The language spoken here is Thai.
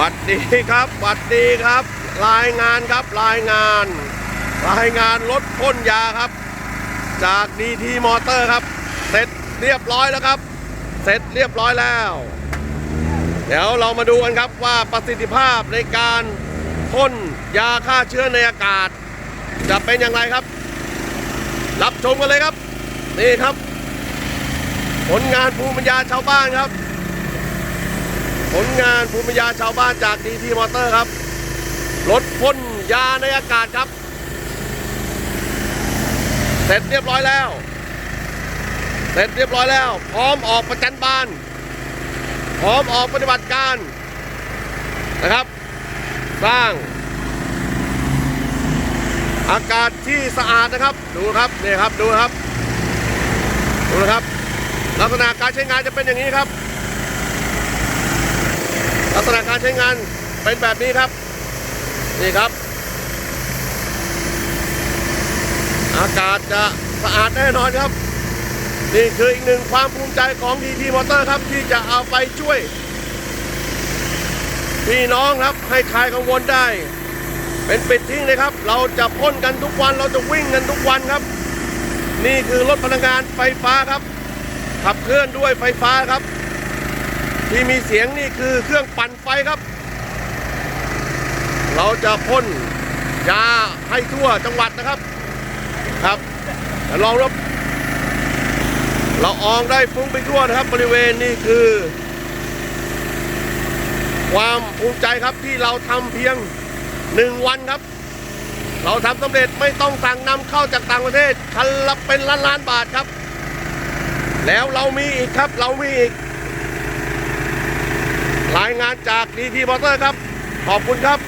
วัดดีครับวัดดีครับ รายงานครับรายงาน รายงานรถพ่นยาครับ จากดีทีมอเตอร์ครับ เสร็จเรียบร้อยแล้วครับ เสร็จเรียบร้อยแล้ว เดี๋ยวเรามาดูกันครับว่าประสิทธิภาพในการพ่นยาฆ่าเชื้อในอากาศ จะเป็นอย่างไรครับ รับชมกันเลยครับ นี่ครับ ผลงานภูมิปัญญาชาวบ้านครับ ผลงานภูมิปัญญาชาวบ้านจากดีทีมอเตอร์ครับ รถพ่นยาในอากาศครับ เสร็จเรียบร้อยแล้ว เสร็จเรียบร้อยแล้ว พร้อมออกประจันบาน พร้อมออกปฏิบัติการนะครับ สร้าง อากาศที่สะอาดนะครับ ดูครับนี่ครับดูครับ ดูนะครับ ลักษณะการใช้งานจะเป็นอย่างนี้ครับ ลักษณะการใช้งานเป็นแบบนี้ครับ นี่ครับ อากาศจะสะอาดแน่นอนครับ นี่คืออีกหนึ่งความภูมิใจของดีทีมอเตอร์ครับ ที่จะเอาไปช่วย พี่น้องครับให้คลายกังวลได้ เป็นปิดทิ้งเลยครับ เราจะพ่นกันทุกวันเราจะวิ่งกันทุกวันครับ นี่คือรถพลังงานไฟฟ้าครับ ขับเคลื่อนด้วยไฟฟ้าครับ ที่มีเสียงนี่คือเครื่องปั่นไฟครับ เราจะพ่นยาให้ทั่วจังหวัดนะครับ ครับลองรบเราอองได้ฟุ้งไปทั่วนะครับ บริเวณนี่คือ ความภูมิใจครับที่เราทำเพียงหนึ่งวันครับ เราทำสำเร็จไม่ต้องสั่งนำเข้าจากต่างประเทศคันละเป็นล้านล้านบาทครับ แล้วเรามีอีกครับเรามีอีก จากดีทีมอเตอร์ครับ ขอบคุณครับ